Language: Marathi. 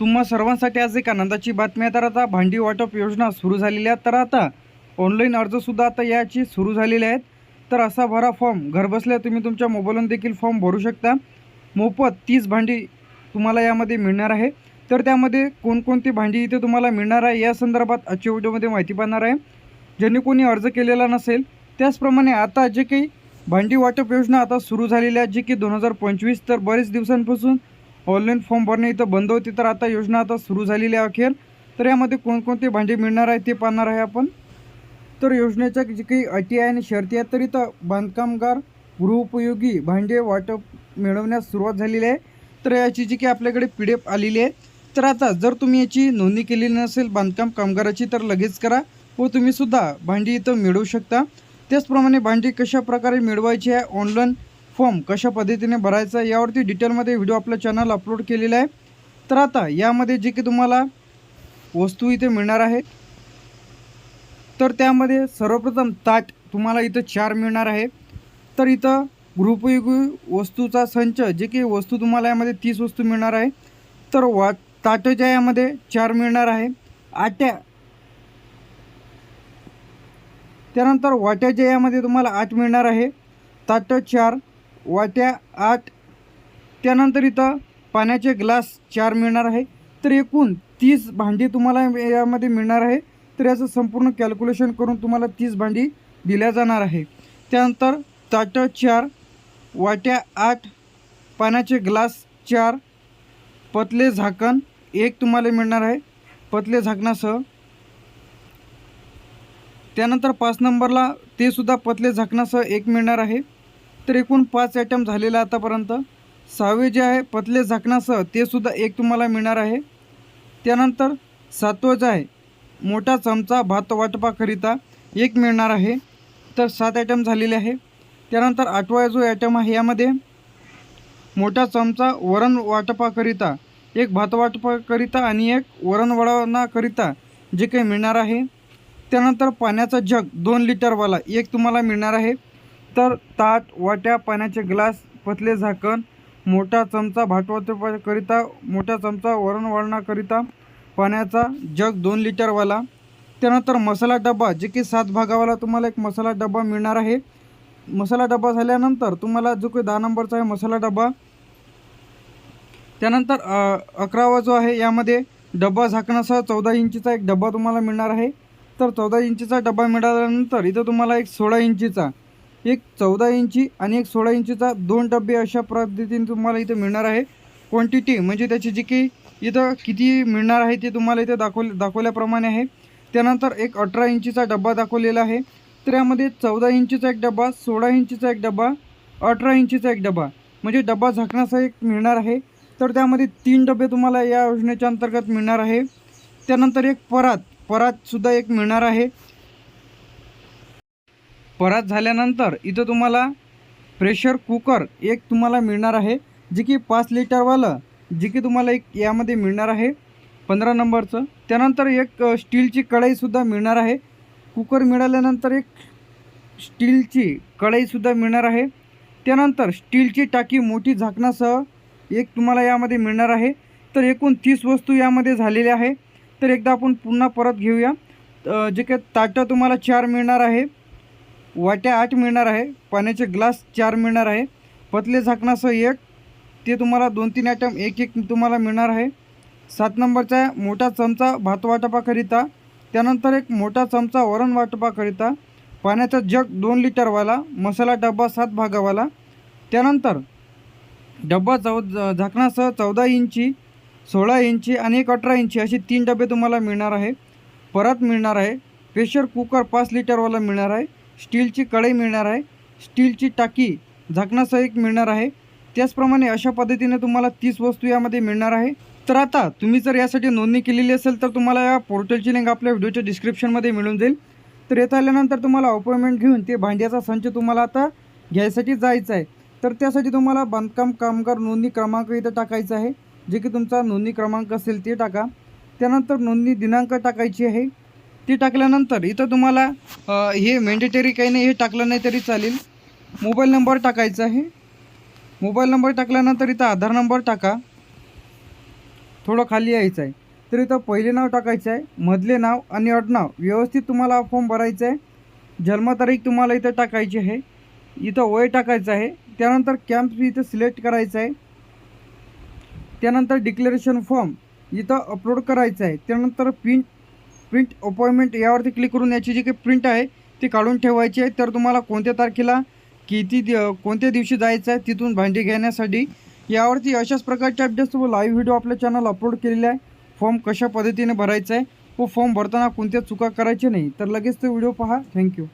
तुम्हा सर्वांसाठी आज एक आनंदाची बातमी आहे. तर आता भांडी वाटप योजना सुरू झालेली आहे. तर आता ऑनलाईन अर्जसुद्धा आता याची सुरू झालेले आहेत. तर असा भरा फॉर्म घरबसल्या तुम्ही तुमच्या मोबाईलवरून देखील फॉर्म भरू शकता. मोफत तीस भांडी तुम्हाला यामध्ये मिळणार आहे. तर त्यामध्ये कोणकोणती भांडी इथे तुम्हाला मिळणार आहे या संदर्भात आजच्या व्हिडिओमध्ये माहिती पाहणार आहे. ज्यांनी कोणी अर्ज केलेला नसेल त्याचप्रमाणे आता जे काही भांडी वाटप योजना आता सुरू झालेली आहे जी की दोन हजार पंचवीस तर बरेच दिवसांपासून ऑनलाईन फॉर्म भरणे इथं बंद होती. तर आता योजना आता सुरू झालेली आहे अखेर. तर यामध्ये कोणकोणते भांडे मिळणार आहे ते पाहणार आहे आपण. तर योजनेच्या जी काही अटी आहे आणि शर्ती आहेत तर इथं बांधकामगार गृहोपयोगी भांडे वाटप मिळवण्यास सुरुवात झालेली आहे. तर याची जी काही आपल्याकडे पी डी एफ आलेली आहे तर आता जर तुम्ही याची नोंदणी केलेली नसेल बांधकाम कामगाराची तर लगेच करा व तुम्हीसुद्धा भांडी इथं मिळवू शकता. त्याचप्रमाणे भांडी कशा प्रकारे मिळवायची आहे ऑनलाईन फॉर्म कशा पद्धतीने भरायचा यावरती डिटेलमध्ये व्हिडिओ आपलं चॅनल अपलोड केलेला आहे. तर आता यामध्ये जे की तुम्हाला वस्तू इथे मिळणार आहे तर त्यामध्ये सर्वप्रथम ताट तुम्हाला इथं चार मिळणार आहे. तर इथं गृहोपयोगी वस्तूचा संच जे की वस्तू तुम्हाला यामध्ये तीस वस्तू मिळणार आहे. तर वा ताटच्या यामध्ये चार मिळणार आहे. आट्या. त्यानंतर वाट्याच्या यामध्ये तुम्हाला आठ मिळणार आहे. ताटं चार वाट्या आठ त्यानंतर इथं पाण्याचे ग्लास चार मिळणार आहे. तर एकूण तीस भांडी तुम्हाला यामध्ये मिळणार आहे. तर याचं संपूर्ण कॅल्क्युलेशन करून तुम्हाला तीस भांडी दिल्या जाणार आहे. त्यानंतर ताटं चार वाट्या आठ पाण्याचे ग्लास चार पतले झाकण एक तुम्हाला मिळणार आहे. पतले झाकणासह. त्यानंतर पाच नंबरला ते सुद्धा पतले झाकणासह एक मिळणार आहे. तर एकूण पाच आयटम झालेले आतापर्यंत. सहावे जे आहे पतले झाकणासह ते सुद्धा एक तुम्हाला मिळणार आहे. त्यानंतर सातवं जे आहे मोठा चमचा भात वाटपाकरिता एक मिळणार आहे. तर सात आयटम झालेले आहे. त्यानंतर आठवा जो आयटम आहे यामध्ये मोठा चमचा वरण वाटपाकरिता एक भात वाटपाकरिता आणि एक वरण वळवण्याकरिता जे काही मिळणार आहे. त्यानंतर पाण्याचा जग दोन लिटरवाला एक तुम्हाला मिळणार आहे. तर ताट वाट्या पाण्याचे ग्लास पतले झाकण मोठा चमचा भाटवतेकरिता मोठा चमचा वरणवळणाकरिता पाण्याचा जग दोन लिटरवाला. त्यानंतर मसाला डबा जे की सात भागावाला तुम्हाला एक मसाला डबा मिळणार आहे. मसाला डबा झाल्यानंतर तुम्हाला जो काही दहा नंबरचा आहे मसाला डबा त्यानंतर अकरावा जो आहे यामध्ये डबा झाकण्यासह चौदा इंचीचा एक डबा तुम्हाला मिळणार आहे. तर चौदा इंचीचा डबा मिळाल्यानंतर इथं तुम्हाला एक सोळा इंचीचा एक चौदा इंची आणि एक सोळा इंचीचा दोन डबे अशा पद्धतीने तुम्हाला इथं मिळणार आहे. क्वांटिटी म्हणजे त्याची जी की इथं किती मिळणार आहे ते तुम्हाला इथे दाखवले दाखवल्याप्रमाणे आहे. त्यानंतर एक अठरा इंचीचा डबा दाखवलेला आहे. तर यामध्ये चौदा इंचीचा एक डबा सोळा इंचीचा एक डबा अठरा इंचीचा एक डबा म्हणजे डबा झाकण्याचा एक मिळणार आहे. तर त्यामध्ये तीन डबे तुम्हाला या योजनेच्या अंतर्गत मिळणार आहे. त्यानंतर एक परात परातसुद्धा एक मिळणार आहे. परात झाल्यानंतर इथं तुम्हाला प्रेशर कुकर एक तुम्हाला मिळणार आहे जे की पाच लिटरवालं जे की तुम्हाला एक यामध्ये मिळणार आहे पंधरा नंबरचं. त्यानंतर एक स्टीलची कढईसुद्धा मिळणार आहे. कुकर मिळाल्यानंतर एक स्टीलची कढईसुद्धा मिळणार आहे. त्यानंतर स्टीलची टाकी मोठी झाकणासह एक तुम्हाला यामध्ये मिळणार आहे. तर एकूण तीस वस्तू यामध्ये झालेल्या आहे. तर एकदा आपण पुन्हा परत घेऊया. जे काही ताटं तुम्हाला चार मिळणार आहे. वाट्या आठ मिळणार आहे पाण्याचे ग्लास चार मिळणार आहे पतले झाकणासह एक ते तुम्हाला दोन तीन आयटम एक एक तुम्हाला मिळणार आहे. सात नंबरचा मोठा चमचा भात वाटपाकरिता त्यानंतर एक मोठा चमचा वरण वाटपाकरिता पाण्याचा जग दोन लिटरवाला मसाला डब्बा सात भागावाला त्यानंतर डब्बा चौ झाकणासह चौदा इंची सोळा इंची आणि एक अठरा इंची असे तीन डबे तुम्हाला मिळणार आहे. परत मिळणार आहे प्रेशर कुकर पाच लिटरवाला मिळणार आहे. स्टीलची कढई मिळणार आहे स्टीलची टाकी झाकणासह एक मिळणार आहे. त्याचप्रमाणे अशा पद्धतीने तुम्हाला तीस वस्तू यामध्ये मिळणार आहे. तर आता तुम्ही जर यासाठी नोंदणी केलेली असेल तर तुम्हाला या पोर्टलची लिंक आपल्या व्हिडिओच्या डिस्क्रिप्शनमध्ये मिळून जाईल. तर येत आल्यानंतर तुम्हाला अपॉइंटमेंट घेऊन ते भांड्याचा संच तुम्हाला आता घ्यायसाठी जायचं आहे. तर त्यासाठी तुम्हाला बांधकाम कामगार नोंदणी क्रमांक इथं टाकायचा आहे. जे की तुमचा नोंदणी क्रमांक असेल ते टाका. त्यानंतर नोंदणी दिनांक टाकायची आहे. ती टाकल्यानंतर इथं तुम्हाला हे मेंडेटरी काही नाही हे टाकलं नाही तरी चालेल. मोबाईल नंबर टाकायचा आहे. मोबाईल नंबर टाकल्यानंतर इथं आधार नंबर टाका. थोडं खाली यायचं आहे. तर इथं पहिले नाव टाकायचं आहे मधले नाव आणि अडनाव व्यवस्थित तुम्हाला फॉर्म भरायचा आहे. जन्मतारीख तुम्हाला इथं टाकायची आहे. इथं वय टाकायचं आहे. त्यानंतर कॅम्प इथं सिलेक्ट करायचं आहे. त्यानंतर डिक्लेरेशन फॉर्म इथं अपलोड करायचं आहे. त्यानंतर पिन प्रिंट अपॉइंटमेंट यावरती क्लिक करून याची जी काही प्रिंट आहे ती काढून ठेवायची आहे. तर तुम्हाला कोणत्या तारखेला किती दि कोणत्या दिवशी जायचं आहे तिथून भांडी घेण्यासाठी यावरती अशाच प्रकारचे अपडेट्स व लाईव्ह व्हिडिओ आपल्या चॅनल अपलोड केलेले आहे. फॉर्म कशा पद्धतीने भरायचा आहे व फॉर्म भरताना कोणत्या चुका करायच्या नाही. तर लगेच तो व्हिडिओ पहा. थँक्यू